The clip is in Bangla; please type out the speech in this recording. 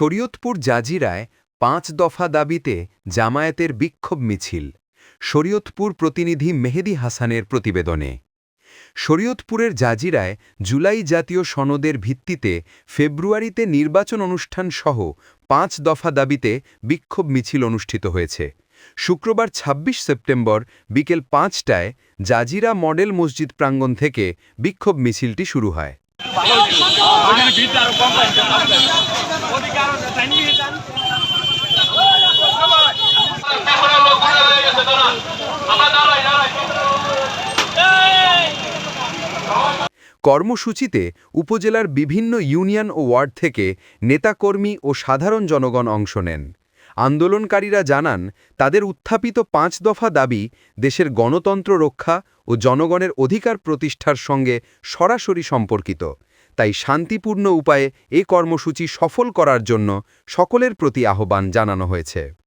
শরীয়তপুর জাজিরায় পাঁচ দফা দাবিতে জামায়াতের বিক্ষোভ মিছিল, শরীয়তপুর প্রতিনিধি মেহেদি হাসানের প্রতিবেদনে। শরীয়তপুরের জাজিরায় জুলাই জাতীয় সনদের ভিত্তিতে ফেব্রুয়ারিতে নির্বাচন অনুষ্ঠান সহ পাঁচ দফা দাবিতে বিক্ষোভ মিছিল অনুষ্ঠিত হয়েছে। শুক্রবার ২৬ সেপ্টেম্বর বিকেল পাঁচটায় জাজিরা মডেল মসজিদ প্রাঙ্গণ থেকে বিক্ষোভ মিছিলটি শুরু হয়। কর্মসূচিতে উপজেলার বিভিন্ন ইউনিয়ন ও ওয়ার্ড থেকে নেতাকর্মী ও সাধারণ জনগণ অংশ নেন। আন্দোলনকারীরা জানান, তাদের উত্থাপিত পাঁচ দফা দাবি দেশের গণতন্ত্র রক্ষা ও জনগণের অধিকার প্রতিষ্ঠার সঙ্গে সরাসরি সম্পর্কিত। তাই শান্তিপূর্ণ উপায়ে এ কর্মসূচি সফল করার জন্য সকলের প্রতি আহ্বান জানানো হয়েছে।